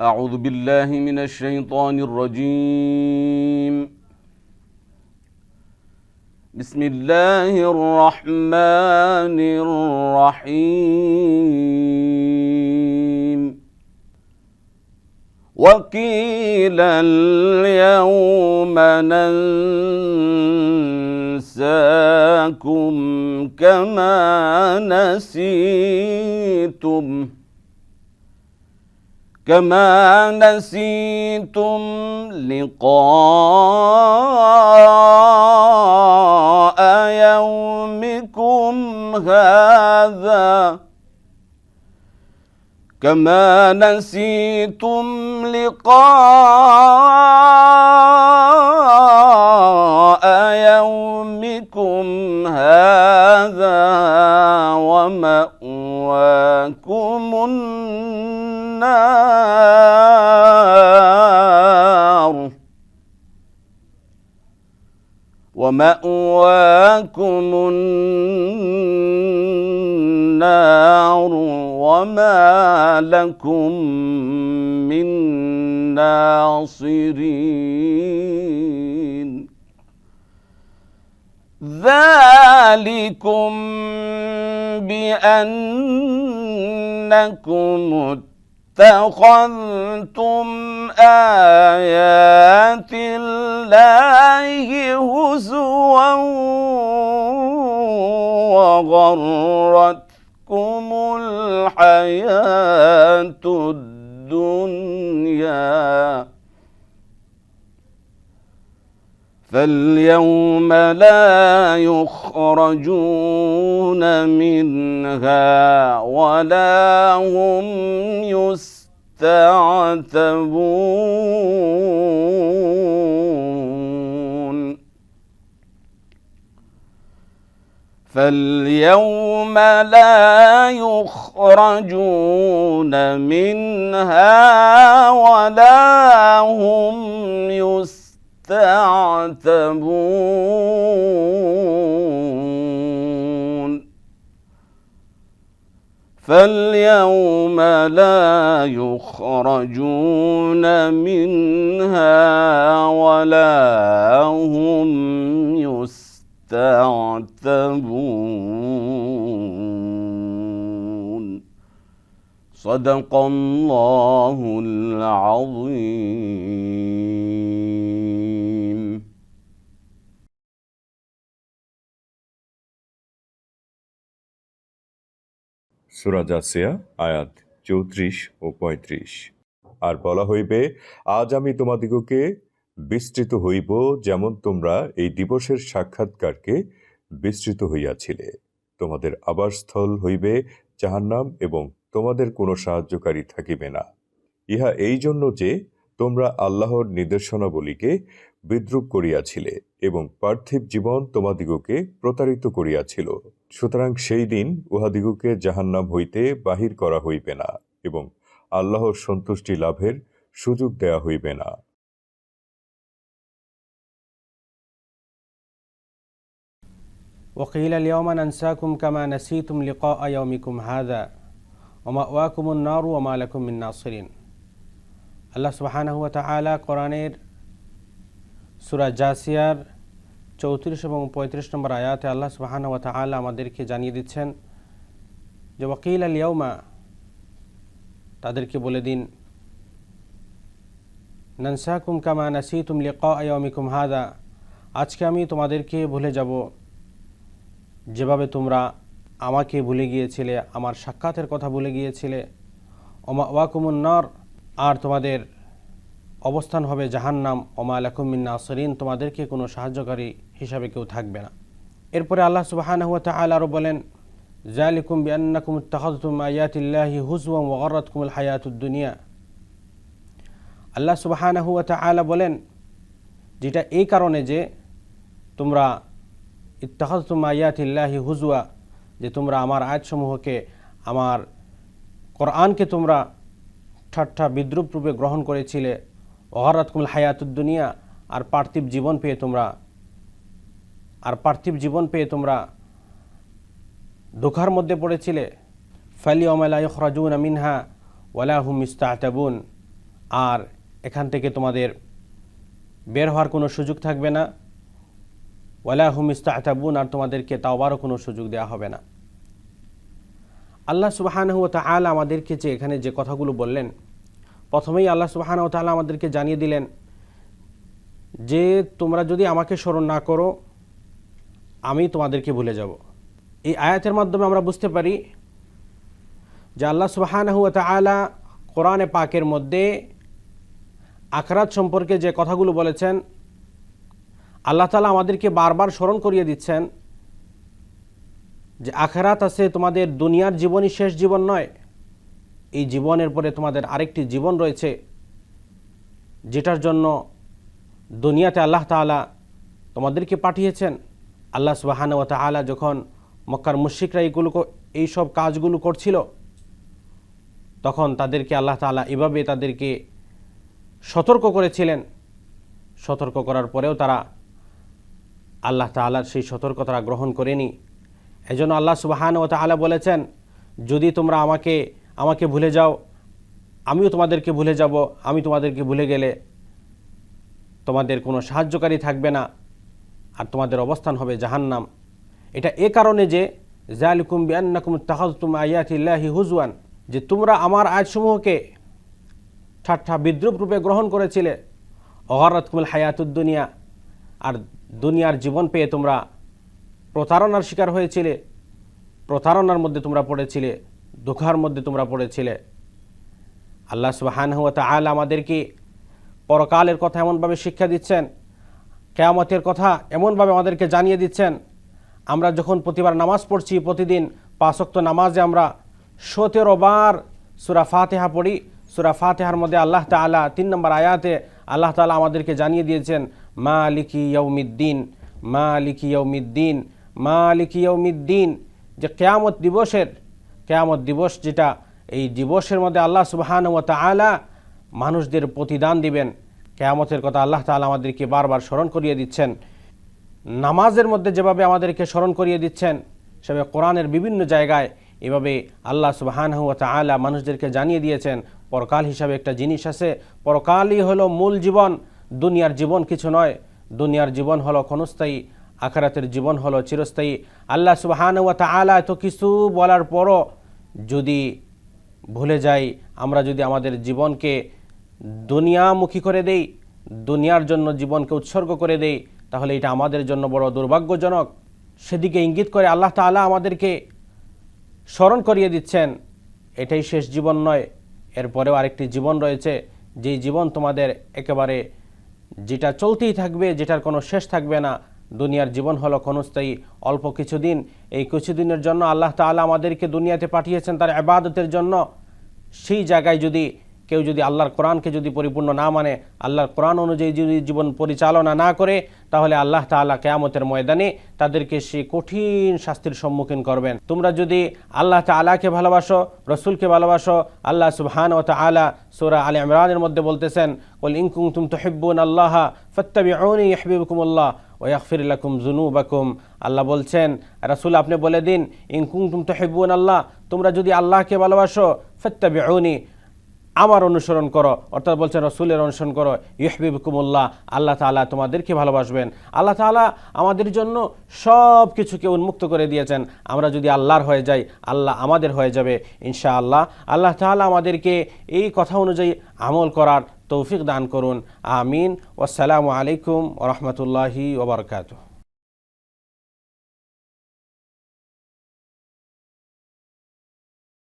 أعوذ بالله من الشيطان الرجيم. بسم الله الرحمن الرحيم. وقيل اليوم ننساكم كما نسيتم. كما نسيتم لقاء يومكم هذا. كما نسيتم لقاء ومأواكم النار وما لكم من ناصرين. ذلكم بأنكم اتخذتم آيات الله هزوا وغرتكم الحياة الدنيا. فاليوم لا يخرجون منها ولا هم يستعتبون. فاليوم لا يخرجون منها ولا هم يستعتبون فاليوم لا يخرجون منها ولا هم يستعتبون. صدق الله العظيم সুরা জাসিয়া আয়াত চৌত্রিশ ও পঁয়ত্রিশ আর বলা হইবে আজ আমি তোমাদিগকে বিস্তৃত হইব যেমন তোমরা এই দিবসের সাক্ষাৎকারকে বিস্তৃত হইয়াছিলে তোমাদের আবাসস্থল হইবে জাহান্নাম এবং তোমাদের কোনো সাহায্যকারী থাকিবে না। ইহা এই জন্য যে তোমরা আল্লাহর নির্দেশনাবলীকে বিদ্রুপ করিয়াছিলে এবং পার্থিব জীবন তোমাদিগকে প্রতারিত করিয়াছিল। সুতরাং সেই দিন উহাদিগকে জাহান্নাম হইতে বাহির করা হইবে না এবং আল্লাহর সন্তুষ্টি লাভের সুযোগ দেয়া হইবে না। وقيل اليوم ننساكم كما نسيتم لقاء يومكم هذا। ওমা ওয়াকুমুন নারু ওমা আলাকুমিন নাসরিন আল্লাহ সুবাহানহুয়া তালা কোরআনের সুরা জাসিয়ার চৌত্রিশ এবং পঁয়ত্রিশ নম্বর আয়াতে আল্লাহ সুবাহানহুয়া তালা আমাদেরকে জানিয়ে দিচ্ছেন যে ওয়াকিল আলিয়াউমা তাদেরকে বলে দিন ননসাকুম কামা নাসি তুম লিকুম হাদা আজকে আমি তোমাদেরকে ভুলে যাব, যেভাবে তোমরা আমাকে ভুলে গিয়েছিলে, আমার সাক্ষাতের কথা ভুলে গিয়েছিলে। ওমা ওয়াকুমুন্নর আর তোমাদের অবস্থান হবে জাহান্নাম। ওমা আলাকুমিন নাসরিন, তোমাদেরকে কোনো সাহায্যকারী হিসাবে কেউ থাকবে না। এরপরে আল্লাহ সুবাহানা হুয়া তাআলা আরও বলেন, জালিকুম বিআন্নাকুম ইত্তাখাযতুম আয়াতিল্লাহি হুজওয়াম ওয়া গাররাতকুমুল হায়াতুদ দুনিয়া। আল্লাহ সুবাহানা হুয়া তাআলা বলেন, যেটা এই কারণে যে তোমরা ইত্তাখাজতুম আয়াতিল্লাহি হুজুয়া যে তোমরা আমার আয়াতসমূহকে, আমার কোরআনকে তোমরা ঠাট্টা বিদ্রুপ রূপে গ্রহণ করেছিলে। ওহারাতকুল হায়াতুদ্দুনিয়া আর পার্থিব জীবন পেয়ে তোমরা, আর পার্থিব জীবন পেয়ে তোমরা ধোকার মধ্যে পড়েছিলে। ফালি ওমালা ইখরাজুন মিনহা ওয়ালা হুম ইস্তাতাবুন আর এখান থেকে তোমাদের বের হওয়ার কোনো সুযোগ থাকবে না। ওয়ালা হুম ইস্তাহতাবুন, আর তোমাদেরকে তাওবারও কোনো সুযোগ দেওয়া হবে না। আল্লাহ সুবাহানহু তাআলা আমাদেরকে যে এখানে যে কথাগুলো বললেন, প্রথমেই আল্লাহ সুবাহানহু তাআলা আমাদেরকে জানিয়ে দিলেন যে তোমরা যদি আমাকে স্মরণ না করো, আমি তোমাদেরকে ভুলে যাব। এই আয়াতের মাধ্যমে আমরা বুঝতে পারি যে আল্লাহ সুবাহানহু তাআলা কোরআনে পাকের মধ্যে আখরাত সম্পর্কে যে কথাগুলো বলেছেন, আল্লাহ তালা আমাদেরকে বারবার স্মরণ করিয়ে দিচ্ছেন। যে আখেরাত আছে তোমাদের দুনিয়ার জীবনই শেষ জীবন নয়, এই জীবনের পরে তোমাদের আরেকটি জীবন রয়েছে, যেটার জন্য দুনিয়াতে আল্লাহ তাআলা তোমাদেরকে পাঠিয়েছেন। আল্লাহ সুবাহান ও তাআলা যখন মক্কার মুশ্রিকরা এইগুলো এইসব কাজগুলো করছিল, তখন তাদেরকে আল্লাহ তাআলা এভাবে তাদেরকে সতর্ক করেছিলেন। সতর্ক করার পরেও তারা আল্লাহ তাআলার সেই সতর্কতা গ্রহণ করেনি। এজন্য আল্লাহ সুবাহান ও তাআলা বলেছেন, যদি তোমরা আমাকে আমাকে ভুলে যাও, আমিও তোমাদেরকে ভুলে যাব, আমি তোমাদেরকে ভুলে গেলে তোমাদের কোনো সাহায্যকারী থাকবে না আর তোমাদের অবস্থান হবে জাহান্নাম। এটা এ কারণে যে জালিকুম বিআন্নাকুম তাহাজতুম আয়াতিল্লাহি হুজওয়ান যে তোমরা আমার আয়াতসমূহকে ঠাট্টা বিদ্রুপ রূপে গ্রহণ করেছিলে অহরাতকুমুল হায়াতুদ্দুনিয়া আর দুনিয়ার জীবন পেয়ে তোমরা প্রতারণার শিকার হয়েছিলে, প্রতারণার মধ্যে তোমরা পড়েছিলে, দুঃখার মধ্যে তোমরা পড়েছিলে। আল্লাহ সুবাহান আল আমাদেরকে পরকালের কথা এমনভাবে শিক্ষা দিচ্ছেন, কেয়ামতের কথা এমনভাবে আমাদেরকে জানিয়ে দিচ্ছেন, আমরা যখন প্রতিবার নামাজ পড়ছি প্রতিদিন পাঁচক্ত নামাজে আমরা সতেরো বার সুরা ফাতেহা পড়ি। সুরা ফাতেহার মধ্যে আল্লাহ তালা তিন নম্বর আয়াতে আল্লাহ তালা আমাদেরকে জানিয়ে দিয়েছেন মা লিকি ইয়ৌমিদ্দিন মা লিকি ইয়ৌমিদ্দিন মা লিকি যে কেয়ামত দিবসের, কেয়ামত দিবস যেটা এই দিবসের মধ্যে আল্লাহ সুবাহান ও তালা মানুষদের প্রতিদান দিবেন। কেয়ামতের কথা আল্লাহ তালা আমাদেরকে বারবার স্মরণ করিয়ে দিচ্ছেন। নামাজের মধ্যে যেভাবে আমাদেরকে স্মরণ করিয়ে দিচ্ছেন, সেভাবে কোরআনের বিভিন্ন জায়গায় এভাবে আল্লাহ সুবাহান হুয়া তালা মানুষদেরকে জানিয়ে দিয়েছেন, পরকাল হিসাবে একটা জিনিস আছে। পরকালই হলো মূল জীবন, দুনিয়ার জীবন কিছু নয়। দুনিয়ার জীবন হলো ক্ষণস্থায়ী আখারাতের জীবন হলো চিরস্থায়ী। আল্লাহ সুবাহান হুয়া তালা এত কিছু বলার পরও যদি ভুলে যাই, আমরা যদি আমাদের জীবনকে দুনিয়ামুখী করে দেই, দুনিয়ার জন্য জীবনকে উৎসর্গ করে দেই, তাহলে এটা আমাদের জন্য বড় দুর্ভাগ্যজনক। সেদিকে ইঙ্গিত করে আল্লাহ তাআলা আমাদেরকে স্মরণ করিয়ে দিচ্ছেন, এটাই শেষ জীবন নয়, এরপরেও আরেকটি জীবন রয়েছে, যেই জীবন তোমাদের একেবারে যেটা চলতেই থাকবে, যেটার কোনো শেষ থাকবে না দুনিয়ার জীবন হলো ক্ষণস্থায়ী। অল্প কিছুদিন, এই কিছুদিনের জন্য আল্লাহ তাআলা আমাদেরকে দুনিয়াতে পাঠিয়েছেন তার আবাদতের জন্য। সেই জায়গায় যদি কেউ যদি আল্লাহর কোরআনকে যদি পরিপূর্ণ না মানে আল্লাহর কোরআন অনুযায়ী যদি জীবন পরিচালনা না করে, তাহলে আল্লাহ তাআলা কেয়ামতের ময়দানে তাদেরকে সে কঠিন শাস্তির সম্মুখীন করবেন। তোমরা যদি আল্লাহ তাআলাকে ভালোবাসো, রসুলকে ভালোবাসো, আল্লাহ সুবহান ও তাআলা সূরা আলে ইমরানের মধ্যে বলতেছেন, কুল ইন কুনতুম তুহিব্বুন আল্লাহ ফাত্তাবিউনি ইহবিবকুমুল্লাহ ওয়াগফির লাকুম জুনু বাকুম আল্লাহ বলছেন, রাসুল আপনি বলে দিন ইংকুং তুম তো হেবুন আল্লাহ, তোমরা যদি আল্লাহকে ভালোবাসো, ফাত্তাবিউনি আমার অনুসরণ করো। অর্থাৎ বলছেন রসুলের অনুসরণ করো। ইহবিবকুমুল্লাহ আল্লাহ তালা তোমাদেরকে ভালোবাসবেন। আল্লাহ তালা আমাদের জন্য সব কিছুকে উন্মুক্ত করে দিয়েছেন। আমরা যদি আল্লাহর হয়ে যাই, আল্লাহ আমাদের হয়ে যাবে ইনশা আল্লাহ আল্লাহ তালা আমাদেরকে এই কথা অনুযায়ী আমল করার তৌফিক দান করুন। আমিন। ওসালামু আলাইকুম ওরহমতুল্লাহি ওবরকাত